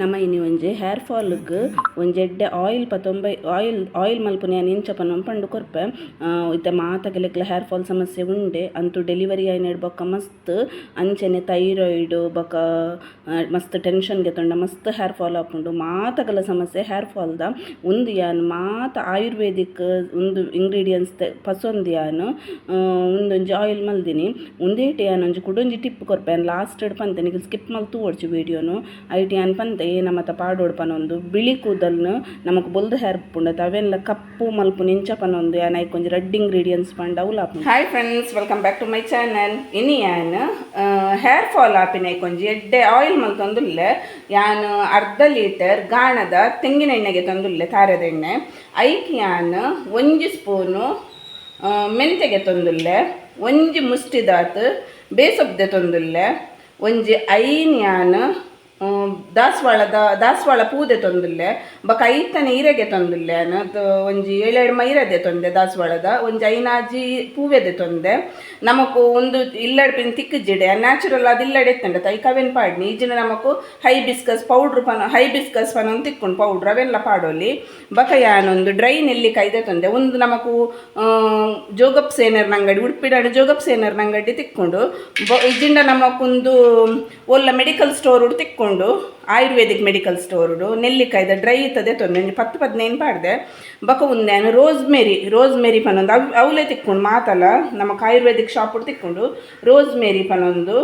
ನಮ್ಮ ಇನಿ ಒಂಜಿ ಹೇರ್ ஃபாலுக்கு ಒಂಜಿ ಎಡ್ಡೆ ಆಯಿಲ್ ಪತೊಂಬೈ ಆಯಿಲ್ ಆಯಿಲ್ ಮಲ್ಪುನೆ ಇಂಚ ಪನೊಂದು ಪಂಡು ಕೊರ್ಪೆ. ಇತ್ತೆ ಮಾತಗೆಲೆಗ್ಲ ಹೇರ್ ಫಾಲ್ ಸಮಸ್ಯೆ ಉಂಡೆ. ಅಂತು ಡೆಲಿವರಿ ಆಯ್ನೆಡ್ ಬೊಕ್ಕ ಮಸ್ತ್. ಅಂಚನೆ ಥೈರಾಯ್ಡ್ ಬೊಕ ಮಸ್ತ್ ಟೆನ್ಷನ್ಗೆ ತೊಂಡ ಮಸ್ತ್ ಹೇರ್ ಫಾಲ್ ಆಪುಂಡು. ಮಾತಗಲ ಸಮಸ್ಯೆ ಹೇರ್ ಫಾಲ್ದ ಉಂದು ಯಾನ್ ಮಾತ ಆಯುರ್ವೇದಿಕ್ ಉಂದು ಇಂಗ್ರೀಡಿಯೆಂಟ್ಸ್ ಪಸೊಂದು ಯಾನ್ ಆ, ಉಂದೊಂಜಿ ಆಯಿಲ್ ಮಲ್ದಿನಿ. ಉಂದೇಟ್ ಯಾನ್ ಒಂಜಿ ಕುಡೊಂಜಿ ಟಿಪ್ ಕೊರ್ಪೆ. ಲಾಸ್ಟ್ ಪಂತೆ ನಿಖಿಲ್ ಸ್ಕಿಪ್ ಮಲ್ತು ಓಡ್ಚು ವೀಡಿಯೋನು ಐಟ್ ಯಾನ್ ಪಂತೆ ಮತ ಪಾಡೋಡ್ ಪನೊಂದು ಬಿಳಿ ಕೂದಲ್ನು ನಮಕ್ ಬೊಲ್ದು ಹೇರ್ ಪುಂಡ ಅವೆಲ್ಲ ಕಪ್ಪು, ಮಲ್ಪು ನಿಂಚ ಪನೊಂದು ರೆಡ್ ಇಂಗ್ರೀಡಿಯೆಂಟ್ಸ್ ಪಂಡ ಲಾಪುಂಡು hi friends welcome back to my channel ಇನಿ ಯಾನ್ ಹೇರ್ ಫಾಲ್ ಆಪಿನ ಐಕೊಂಜಿ ಎಡ್ಡೆ ಆಯಿಲ್ ಮಲ್ತೊಂದುಲ್ಲೆ ಯಾನ್ ಅರ್ಧ ಲೀಟರ್ ಗಾಣದ ತೆಂಗಿನ ಎಣ್ಣೆಗೆ ತಂದುಲ್ಲೆ ತಾರದ ಎಣ್ಣೆ. ಐಕ್ ಯಾನ್ ಒಂಜಿ ಸ್ಪೂನು ಮೆಂತೆಗೆ ತೊಂದುಲ್ಲೆ, ಒಂಜಿ ಮುಷ್ಟಿದಾತ್ ಬೇಸೊಬ್ದೆ ತೊಂದುಲ್ಲೆ, ಒಂಜಿ ಐನ್ ಯಾನ್ ದಾಸ್ವಾಳದ, ದಾಸವಾಳ ಪೂದೆ ತೊಂದುಲ್ಲೆ. ಬಕ ಐತನೆ ಇರೆಗೆ ತೊಂದುಲ್ಲೆ. ಅದು ಒಂಜಿ ಏಳೆರಡು ಮೈರದೆ ತೊಂದೆ ದಾಸವಾಳದ, ಒಂಜಿ ಐನಾಜಿ ಪೂವೆದೆ ತೊಂದೆ. ನಮಕು ಒಂದು ಇಲ್ಲಡ್ಪಿನ ತಿಕ್ಕು ಜಿಡೆ. ನ್ಯಾಚುರಲ್ ಅದು ಇಲ್ಲಡೆ ತಂಡ ತೈ ಕವೆನ್ ಪಾಡ್ನಿ. ಈಜಿನ ನಮಕು ಹೈಬಿಸ್ಕಸ್ ಪೌಡ್ರ್ ಪನ, ಹೈಬಿಸ್ಕಸ್ ಪನ ಒಂದು ತಿಕ್ಕೊಂಡು ಪೌಡ್ರ್ ಅವೆಲ್ಲ ಪಾಡೋಲಿ. ಬಕ ಯಾನೊಂದು ಡ್ರೈ ಕೈದೆ ತೊಂದೆ. ಒಂದು ನಮಕು ಜೋಗಪ್ ಸೇನರ್ ನಂಗಡಿ ಉಡುಪಿಡಾಡು ಜೋಗಪ್ ಸೇನರ್ ನಂಗಡಿ ತಿಕ್ಕೊಂಡು. ಬ ಇಜಿಂಡ ನಮಕೊಂದು ಒಲ್ಲ ಮೆಡಿಕಲ್ ಸ್ಟೋರ್ ಉಡು ತಿಕ್ಕೊಂಡು ಆಯುರ್ವೇದಿಕ್ ಮೆಡಿಕಲ್ ಸ್ಟೋರ್ ಉಡು ನೆಲ್ಲಿಕಾಯ್ದ ಡ್ರೈ ಇತ್ತದೆ ತೊಂದರೆ ಪತ್ತು ಪದಿನೈದು ಪಾಡ್ದೆ ಬಕ ಉಂದೇನು ರೋಸ್ ಮೇರಿ ರೋಸ್ ಮೇರಿ ಪನ್ನೊಂದು ಅವ್ ಅವಲೇ ತಿಕ್ಕೊಂಡು ಮಾತಲ್ಲ ನಮಗೆ ಆಯುರ್ವೇದಿಕ್ ಶಾಪ್ ಉಡು ತಿಕ್ಕೊಂಡು ರೋಸ್ ಮೇರಿ ಪನ್ನೊಂದು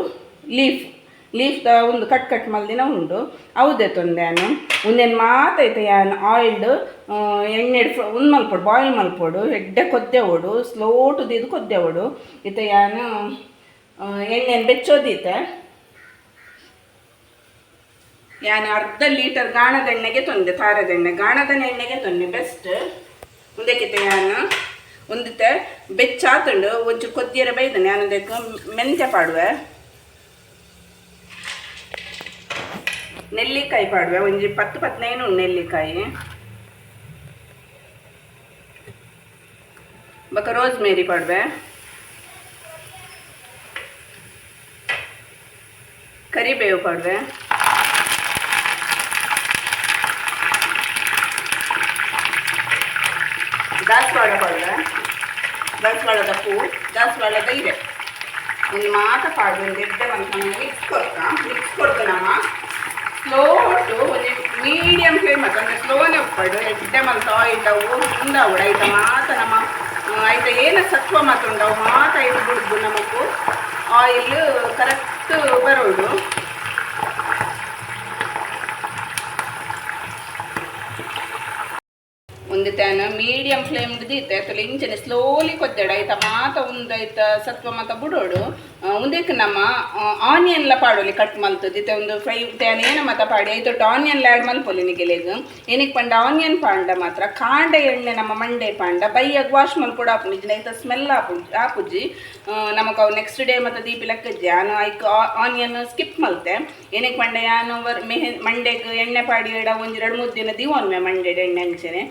ಲೀಫ್ ಲೀಫ್ದ ಒಂದು ಕಟ್ ಕಟ್ ಮಲ್ದಿನ ಉಂಡು. ಅವದೇ ತೊಂದೇನು ಒಂದೇನು ಮಾತೈತೆ ಯಾನ್ ಆಯಿಲ್ಡ್ ಎಣ್ಣೆ ಒಂದು ಮಲ್ಪೊಡು ಬಾಯ್ಲ್ ಮಲ್ಪೊಡು, ಎಡ್ಡೆ ಕೊದ್ದೆ ಓಡು ಸ್ಲೋ ಟು ದಿದು ಕೊದ್ದೆ ಓಡು. ಇತ ಯಾನು ಎಣ್ಣೆನ ಬೆಚ್ಚೋದೀತೆ ಯಾನ್ ಅರ್ಧ ಲೀಟರ್ ಗಾಣದೆಣ್ಣೆಗೆ ತೊಂದೆ, ತಾರದೆಣ್ಣೆ. ಗಾಣದ ಎಣ್ಣೆಗೆ ತೊಂದೆ ಬೆಸ್ಟ್ ಮುಂದಕ್ಕಿತ ಯಾನು? ಒಂದಿತ್ತೆ ಬೆಚ್ಚಾತುಂಡು ಒಂಚು ಕೊದ್ದಿಯರ ಬೈದನೆ. ನಾನು ಅದಕ್ಕೆ ಮೆಂತ್ಯ ಪಾಡುವೆ. ನೆಲ್ಲಿಕಾಯಿ ಪಾಡುವೆ. ಒಂಜಿ ಪತ್ತು ಪದಿನೈದು ಉಂಡು ನೆಲ್ಲಿಕಾಯಿ. ಬಕ ರೋಸ್ ಮೇರಿ ಪಾಡುವೆ. ಕರಿಬೇವು ಪಾಡುವೆ. ದಾಸವಾಳ ಪಾಡುವೆ ದಾಸವಾಳದ ಪೂ ದಾಸವಾಳದ ಇದೆ. ಒಂದು ಮಾತ ಪಾಡು ಒಂದು ಎಡ್ಡೆ ಒಂದು ಮಿಕ್ಸ್ ಕೊಡ್ತ ಮಿಕ್ಸ್ ಕೊಡ್ತು ನಮ್ಮ ಸ್ಲೋ ಟು ಒಂದು ಮೀಡಿಯಂ ಫ್ಲೇಮ್ ಮತ್ತು ಅಂದರೆ ಸ್ಲೋನೇ ಉಪ್ಪಾಡು ಎಡ್ಡೆ ಮಂತ ಆಯಿಲ್ ಅವು ಉಡ ಐತ ಮಾತ ನಮ್ಮ ಐತ ಏನ ಸತ್ವ ಮಾತು ಉಂಡವು ಮಾತ ಬಿಡ್ದು ನಮಗೂ. ಆಯಿಲ್ ಕರೆಕ್ಟ್ ಬರೋದು. ಒಂದು ತ್ಯಾನ ಮೀಡಿಯಂ ಫ್ಲೇಮ್ ದೀತೆ ಅತಲ ಇಂಚನೆ ಸ್ಲೋಲಿ ಕೊದ್ದೆಡ ಐತ ಮಾತ ಉಂದೈತ ಸತ್ವ ಮಾತ ಬುಡೋಡು. ಉಂದಕ್ಕೆ ನಮ್ಮ ಆನಿಯನ್ ಲ ಪಾಡೋಲಿ ಕಟ್ ಮಲ್ತದ. ಇತ್ತೆ ಒಂದು ಫ್ರೈ ತ್ಯಾನ ಏನ ಮಾತ ಪಾಡಿ? ಐತೊಟ್ಟು ಆನಿಯನ್ ಲ್ಯಾಡ್ ಮಲ್ಪೊಲಿ ನಿಗೆಲೆಗ್ ಏನಕ್ಕೆ ಪಂಡ? ಆನಿಯನ್ ಪಾಂಡ ಮಾತ್ರ. ಕಾಂಡ ಎಣ್ಣೆ ನಮ್ಮ ಮಂಡೆ ಪಾಂಡ. ಬೈಯಾಗ ವಾಶ್ ಮಲ್ಕೊಡ ಇಜ್ಜಿನ ಐತ ಸ್ಮೆಲ್ ಆಪು ಆಪುಜಿ ನಮಕ್ ಅವು ನೆಕ್ಸ್ಟ್ ಡೇ ಮತ್ತು ದೀಪಿ ಲೆಕ್ಕಜ್ಜಿ ನಾನು ಐಕ್ ಆನಿಯನ್ ಸ್ಕಿಪ್ ಮಲ್ತೆ. ಏನಕ್ಕೆ ಪಂಡ? ಯಾನು ವರ್, ಮೆಹೆ, ಮಂಡೆಗ್ ಎಣ್ಣೆ ಪಾಡಿ ಎಡ ಒಂಜಿ ಎರಡು, ಮೂರು ದಿನ ದಿವೊನ್ಮೆ ಮಂಡೆ ಎಣ್ಣೆ ಅಂಚೆನೆ.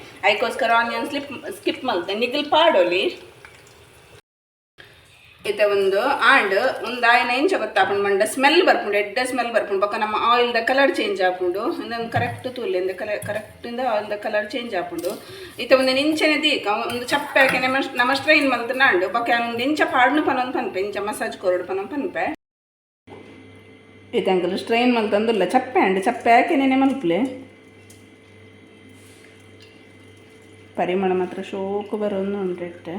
ಐಕೋಸ್ಕರ ಆನಿಯನ್ ಸ್ಲಿಪ್ ಸ್ಕಿಪ್ ಮಲ್ತೆ ನಿಗಲ್ ಪಾಡೋಲಿ ಇತ್ತೆ ಒಂದು ಆಂಡ್ ಒಂದು ಆಯ್ನ ಗೊತ್ತಾ ಗೊತ್ತಾಪುಂಡು ಮಂಡ ಸ್ಮೆಲ್ ಬರ್ಪುಂಡು ಎಡ್ಡ ಸ್ಮೆಲ್ ಬರ್ಪುಂಡು. ಬೊಕ್ಕ ನಮ್ಮ ಆಯಿಲ್ದ ಕಲರ್ ಚೇಂಜ್ ಆಪುಂಡು ಇಂದೊಂದು ಕರೆಕ್ಟ್ ತೂಲಿಂದ ಕಲರ್ ಆಯಿಲ್ ಆಯಿಲ್ದ ಕಲರ್ ಚೇಂಜ್ ಆಪುಂಡು ಇತ್ತೆ ಒಂದು ಇಂಚನೆ ದೀಕ, ಒಂದು ಚಪ್ಪೆ ಹಾಕಿ ನಮ್ಮ ನಮ್ಮ ಸ್ಟ್ರೈನ್ ಮಲ್ತು ನಾಂಡು. ಬೊಕ್ಕ ಒಂದು ಇಂಚ ಪಾಡ್ನು ಪನೊಂದು ಪನ್ಪೆ ಇಂಚ ಮಸಾಜ್ ಕೊರಡು ಪನೊಂದು ಪನ್ಪೆ. ಇತ್ತೆ ಅಂಕಲ್ ಸ್ಟ್ರೈನ್ ಮಲ್ತಂದುಲ್ಲ ಚಪ್ಪೆ ಅಂಡ್ ಚಪ್ಪೆ ಹಾಕಿನೇನೆ ಮಲ್ಪಲೆ? ಪರಿಮಳ ಮಾತ್ರ ಶೋಕು ಬರೋದು ಉಂಡಿಟ್ಟೆ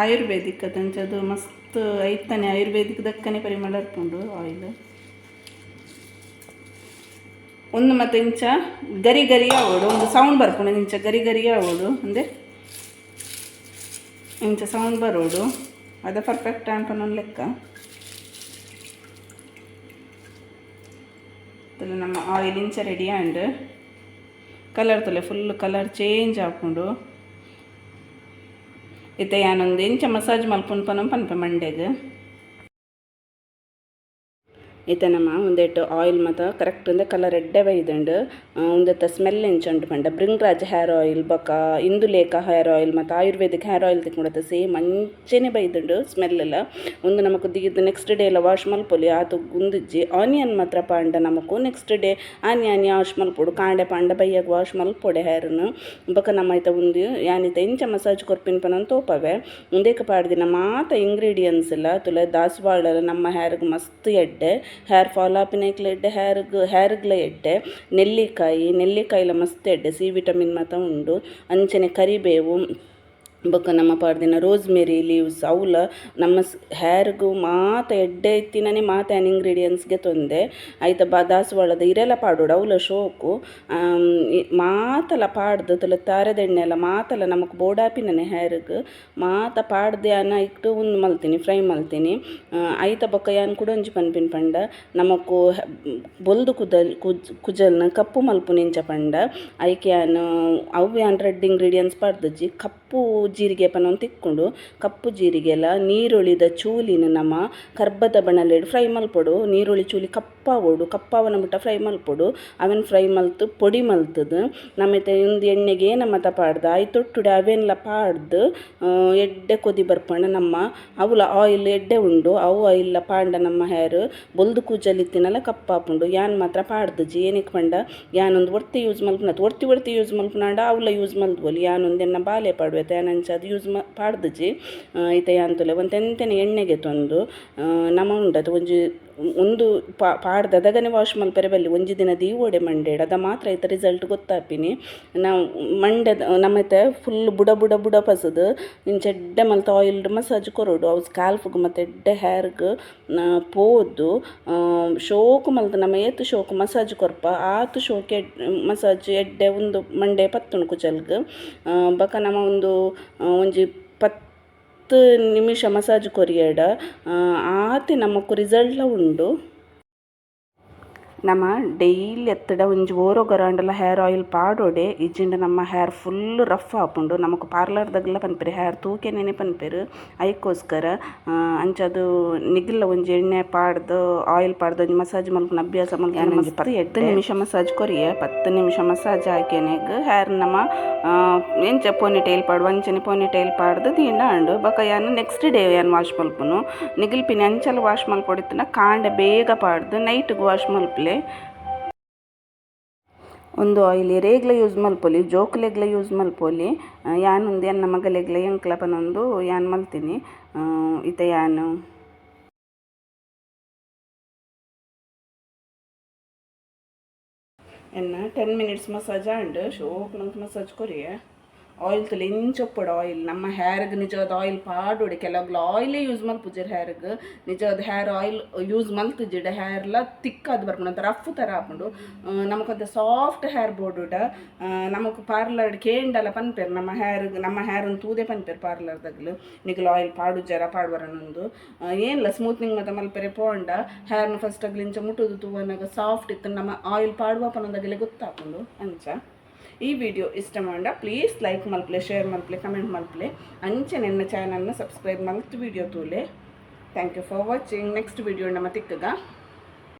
ಆಯುರ್ವೇದಿಕ್ ಅದಂಚದು ಮಸ್ತ್ ಐತಾನೆ ಆಯುರ್ವೇದಿಕ್ ದಕ್ಕನೆ ಪರಿಮಳ ಇರ್ಕೊಂಡು ಆಯಿಲ್ ಒಂದು ಮತ್ತೆ ಇಂಚ ಗರಿ ಗರಿ ಆವೋಡು ಒಂದು ಸೌಂಡ್ ಬರ್ಕೊಂಡು ಇಂಚ ಗರಿ ಗರಿ ಆವೋಡು ಅಂದೆ ಇಂಚ ಸೌಂಡ್ ಬರೋಡು ಅದ ಪರ್ಫೆಕ್ಟ್ ಅನ್ಕೊಂಡು ಲೆಕ್ಕ. ನಮ್ಮ ಆಯಿಲ್ ಇಂಚ ರೆಡಿ ಆ್ಯಂಡ್ ಕಲರ್ ತಲೆ ಫುಲ್ ಕಲರ್ ಚೇಂಜ್ ಹಾಕೊಂಡು ಇತ್ತೆ ಯಾನೊಂದು ಇಂಚ ಮಸಾಜ್ ಮಲ್ಪುನ್ ಪನಂ ಪನ್ಪೆ ಮಂಡೆಗ್ ಈತ ನಮ್ಮ ಉಂದೆಟ್ ಆಯಿಲ್ ಮಾತ ಕರೆಕ್ಟ್ ಉಂದೆ ಕಲರ್ ಎಡ್ಡೆ ಬೈದುಂಡು ಉಂದೆತ ಸ್ಮೆಲ್ ಎಂಚ ಪಂಡ. ಬ್ರಿಂಗ್ರಾಜ್ ಹೇರ್ ಆಯಿಲ್ ಬೊಕ ಇಂದುಲೇಖ ಹೇರ್ ಆಯಿಲ್ ಮತ್ತು ಆಯುರ್ವೇದಿಕ್ ಹೇರ್ ಆಯಿಲ್ ತಿಕ್ಕೊಡತ್ತ ಸೇಮ್ ಅಂಚೆನೆ ಬೈದುಂಡು ಸ್ಮೆಲ್ ಎಲ್ಲ ಒಂದು ನಮಕ್ ದಿಗಿದ್ದು ನೆಕ್ಸ್ಟ್ ಡೇ ಎಲ್ಲ ವಾಶ್ ಮಲ್ಪೊಲಿ ಆತು ಉಂದಿಜ್ಜಿ ಆನಿಯನ್ ಮಾತ್ರ ಪಾಂಡ ನಮಕು. ನೆಕ್ಸ್ಟ್ ಡೇ ಆನಿ ಆನಿ ವಾಶ್ ಮಲ್ಪೊಡು ಕಾಂಡೆ ಪಾಂಡ ಬೈಯಾಗ ವಾಶ್ ಮಲ್ಪೊಡೆ ಹೇರ್ನು ಬೊಕ ನಮ್ಮ ಐತ ಉಂದು ಯಾನಿತ ಇಂಚ ಮಸಾಜ್ ಕೊರ್ಪಿನ ಪನ ತೋಪವೆ. ಉಂದೇಕ ಪಾಡ್ದಿನ ಮಾತ ಇಂಗ್ರೀಡಿಯೆಂಟ್ಸ್ ಎಲ್ಲ ತುಲೆ ದಾಸವಾಳ ನಮ್ಮ ಹೇರ್ಗ್ ಮಸ್ತ್ ಎಡ್ಡೆ. ಫಾಲ್ ಆಪಿನಕ್ಲೆ ಎಡ್ಡೆ ಹೇರ್ ಹೇರ್ಗ್ಲ ಎಡ್ಡೆ ನೆಲ್ಲಿಕಾಯಿ ನೆಲ್ಲಿಕಾಯಿಲ ಮಸ್ತ್ ಎಡ್ಡೆ ಸಿ ವಿಟಮಿನ್ ಮಾತ ಉಂಡು ಅಂಚನೆ ಕರಿಬೇವು ಬೊಕ ನಮ್ಮ ಪಾಡ್ದಿನ ರೋಸ್ಮೆರಿ ಲೀವ್ಸ್ ಅವಲ ನಮ್ಮ ಹ್ಯಾರ್ಗೂ ಮಾತ ಎಡ್ಡೆ ಇತ್ತಿನೇ ಮಾತ ಆ್ಯನ್ ಇಂಗ್ರೀಡಿಯೆಂಟ್ಸ್ಗೆ ತೊಂದೆ. ಆಯ್ತ ಬ ದಾಸವಾಳದ ಇರೆಲ ಪಾಡೋಡು ಅವುಲ ಶೋಕು. ಮಾತಲ ಪಾಡ್ದು ತಲ ತಾರದೆಣ್ಣೆ ಎಲ್ಲ ಮಾತಲ ನಮಕ್ ಬೋಡಾಪಿನೇ ಹೇರ್ಗ್ ಮಾತ ಪಾಡ್ದೆ ಅನ್ನ ಇಟ್ಟು ಉಂದು ಮಲ್ತೀನಿ, ಫ್ರೈ ಮಲ್ತೀನಿ. ಐತ ಬೊಕ ಯಾನ್ ಕುಡೊಂಜಿ ಪನ್ಪಿನ ಪಂಡ. ನಮಕು ಬೊಲ್ದು ಕುದಲ್, ಕುಜ್, ಕುಜಲ್ನ ಕಪ್ಪು ಮಲ್ಪು ನಿಂಚ ಪಂಡ. ಐಕೆ ಯಾನ್, ಅವು ಯಾನ್ ರೆಡ್ ಇಂಗ್ರೀಡಿಯೆಂಟ್ಸ್ ಪಾಡ್ದಜ್ಜಿ ಕಪ್ಪು ಜೀರಿಗೆ ಪನೊಂದು ತಿಕ್ಕೊಂಡು ಕಪ್ಪು ಜೀರಿಗೆಲ ನೀರುಳಿದ ಚೂಲಿನ ನಮ ಕರ್ಬದ ಬಣಲೆಡ್ ಫ್ರೈ ಮಲ್ಪೊಡು ನೀರುಳಿ ಚೂಲಿ ಕಪ್ಪಾವೊಡು ಕಪ್ಪಾವನ ಬಿಟ್ಟ ಫ್ರೈ ಮಲ್ಪೊಡು ಅವೆನ್ ಫ್ರೈ ಮಲ್ತು, ಪೊಡಿ ಮಲ್ತದು. ನಮ್ಮತ್ತೆ ಉಂದು ಎಣ್ಣೆಗೆ ಏನಮ್ಮ ಪಾಡ್ದ ಐ ತೊಟ್ಟುಡೆ ಅವೆನ್ಲ ಪಾಡ್ದು ಎಡ್ಡೆ ಕೊದಿ ಬರ್ಪಂಡ ನಮ್ಮ. ಅವಲ ಆಯಿಲ್ ಎಡ್ಡೆ ಉಂಡು, ಅವು ಆಯಿಲ್ಲ ಪಾಂಡ ನಮ್ಮ ಹೇರ್ ಬೊಲ್ದು ಕೂಜಲಿತ್ತಿನಲ ಕಪ್ಪಾಪುಂಡು ಯಾನ್ ಮಾತ್ರ ಪಾಡ್ದುಜಿ ಏನಕ್ಕೆ ಪಂಡ? ಯಾನೊಂದು ಒರ್ತಿ ಯೂಸ್ ಮಲ್ಪುನತ್ ಒರ್ತಿ ಒರ್ತಿ ಯೂಸ್ ಮಲ್ಪನಾಂಡ ಅವಲ ಯೂಸ್ ಮಲ್ದ್ವಲಿ ಯಾನೊಂದು ಬಾಲೆ ಪಾಡುವೆ ಯಾನ ಅದು ಯೂಸ್ ಪಾಡ್ದಜಿ ಪಾಡ್ದಿಜಿ ಐತ ಯಾಂತುಲೆ ಒಂದು ಎಂತೆನೆ ಎಣ್ಣೆಗೆ ತಂದು ನಮ್ಮ ಉಂಡದು ಒಂಜಿ ಒಂದು ಪಾಡ್ದ ದಗನೆ ವಾಶ್ ಮಲ್ಪರೆ ಬಲ್ಲಿ ಒಂಜಿ ದಿನ ದೀವೋಡೆ ಮಂಡೆಡ್ ಅದ ಮಾತ್ರ ಐತ ರಿಸಲ್ಟ್ ಗೊತ್ತಾಪಿನಿ. ನಾವು ಮಂಡೆದ ನಮ್ಮತ್ತೆ ಫುಲ್ ಬುಡ ಬುಡ ಬುಡ ಪಸದು ಇಂಚ ಎಡ್ಡೆ ಮಲ್ತ ಆಯಿಲ್ ಮಸಾಜ್ ಕೊರೋಡು. ಅವು ಸ್ಕ್ಯಾಲ್ಫ್ಗ್ ಮತ್ತು ಎಡ್ಡೆ ಹೇರ್ಗೆ ಪೋದು ಶೋಕು ಮಲ್ತ ನಮ್ಮ ಏತ್ ಶೋಕು ಮಸಾಜ್ ಕೊರ್ಪ, ಆತು ಶೋಕ್ ಮಸಾಜ್ ಎಡ್ಡೆ ಒಂದು ಮಂಡೆ ಪತ್ತುಂಡು ಕುಚಲ್ಗ್. ಬಕ ನಮ್ಮ ಒಂದು ಒಂಜಿ ಪತ್ತು ನಿಮಿಷ ಮಸಾಜ್ ಕೊರಿಯಡ ಆತೆ ನಮಕ್ ರಿಸಲ್ಟ್ಲ ಉಂಡು. ನಮ ಡೈಲಿ ಎತ್ತಡ ಒಂಜಿ ಓರೋ ಗರಾಂಡಲ ಹೇರ್ ಆಯಿಲ್ ಪಾಡೊಡೆ ಇಜ್ಜಿಂಡ ನಮ್ಮ ಹೇರ್ ಫುಲ್ ರಫ್ ಆಪುಂಡು. ನಮಕ್ ಪಾರ್ಲರ್ದಾಗ್ಲ ಪನ್ಪೆರ್ ಹೇರ್ ತೂಕೆನೆನೆ ಪನ್ಪೆರ್. ಐಕೋಸ್ಕರ ಅಂಚದು ನಿಗಿಲ್ಲ ಒಂಜಿ ಎಣ್ಣೆ ಪಾಡ್ದು ಆಯಿಲ್ ಪಾಡ್ದು ಒಂಜಿ ಮಸಾಜ್ ಮಲ್ಪುನ ಅಭ್ಯಾಸ ಮಲ್ಪುನ ಪತ್ತು ಎಡ್ಡೆ. ನಿಮಿಷ ಮಸಾಜ್ ಕೊರಿಯೆ? ಪತ್ತು ನಿಮಿಷ ಮಸಾಜ್ ಆಕೆನೆಗ್ ಹೇರ್ ನಮ್ಮ ಎಂಚ ಪೋನಿ ಟೈಲ್ ಪಾಡು ಅಂಚನೆ ಪೋನಿ ಟೈಲ್ ಪಾಡ್ದು ತೀಂಡ ಅಂಡು ಬೊಕ ಯಾನ್ ನೆಕ್ಸ್ಟ್ ಡೇ ಯಾನ್ ವಾಶ್ ಮಲ್ಪುನು. ನಿಗಿಲ್ಪಿನಿ ಅಂಚಲ ವಾಶ್ ಮಲ್ಪೊಡಿತ್ತಿನ ಕಾಂಡೆ ಬೇಗ ಪಾಡ್ದು ನೈಟ್ಗೆ ವಾಶ್ ಮಲ್ಪುಲೆ. ಒಂದು ಆಯಿಲ್ ರೇಗ್ಲ ಯೂಸ್ ಮಲ್ಪೊಲಿ ಜೋಕ್ಲೆಗ್ಲೆ ಯೂಸ್ ಮಲ್ಪೊಲಿ ಯಾನ್ ಉಂದು ಎನ್ನ ಮಗಲೆಗ್ಲ ಎಂಕ್ಲ ಬನೊಂದು ಯಾನ್ ಮಲ್ತೀನಿ. ಈತ ಯಾನು? ಎನ್ನ ten minutes massage and ಶೋಕ್ massage ಕೊರಿಯ? ಆಯಿಲ್ ತುಲೆ ಇಂಚೊಪ್ಪುಡು ಆಯಿಲ್ ನಮ್ಮ ಹೇರ್ಗ್ ನಿಜವಾದ ಆಯಿಲ್ ಪಾಡೊಡೆ ಕೆಲವಾಗ್ಲು ಆಯಿಲೇ ಯೂಸ್ ಮಲ್ಪುಜೆರ್ ಹೇರ್ಗ್ ನಿಜವಾದ ಹೇರ್ ಆಯಿಲ್ ಯೂಸ್ ಮಲ್ತುಜಿಡ ಹೇರ್ಲ ತಿಕ್ಕಾದ್ ಬರ್ಪುಂಡು ಅಂತ ರಫ್ ಥರ ಹಾಕೊಂಡು ನಮಗೊಂದು ಸಾಫ್ಟ್ ಹೇರ್ ಬೋರ್ಡುಡ ನಮಗೆ ಪಾರ್ಲರ್ ಕೇಂಡಲ ಪನ್ಪೆರ್, ನಮ್ಮ ಹೇರ್ಗೆ ನಮ್ಮ ಹೇರನ್ ತೂದೆ ಪನ್ಪೆರ್ ಪಾರ್ಲರ್ದಾಗ್ಲು ನಿಗಲು ಆಯಿಲ್ ಪಾಡು ಪಾಡುಜರ ಪಾಡ್ವರನೊಂದು ಏನಿಲ್ಲ ಸ್ಮೂತ್ನಿಂಗ್ ಮತ್ತು ಮಲ್ಪೆರೆ ಪೋಂಡ. ಹೇರ್ನ ಫಸ್ಟ್ ಆಗ್ಲಿ ಇಂಚ ಮುಟ್ಟುದು, ತೂವನಾಗ ಸಾಫ್ಟ್ ಇತ್ತು, ನಮ್ಮ ಆಯಿಲ್ ಪಾಡುವ ಪನ್ನೊಂದಾಗಲೇ ಗೊತ್ತಾಕೊಂಡು ಅಂಚ. ಈ ವಿಡಿಯೋ ಇಷ್ಟ ಮಾಡ ಪ್ಲೀಸ್ ಲೈಕ್ ಮಲ್ಪಲೆ ಶೇರ್ ಮಲ್ಪಲೆ ಕಮೆಂಟ್ ಮಲ್ಪಲೆ. ಅಂಚೆ ನನ್ನ ಚಾನಲ್ನ ಸಬ್ಸ್ಕ್ರೈಬ್ ಮಲ್ತು ವಿಡಿಯೋ ತೂಲೆ. Thank you for watching next video ನಮ್ಮ ತಿಕ್ಕಗ.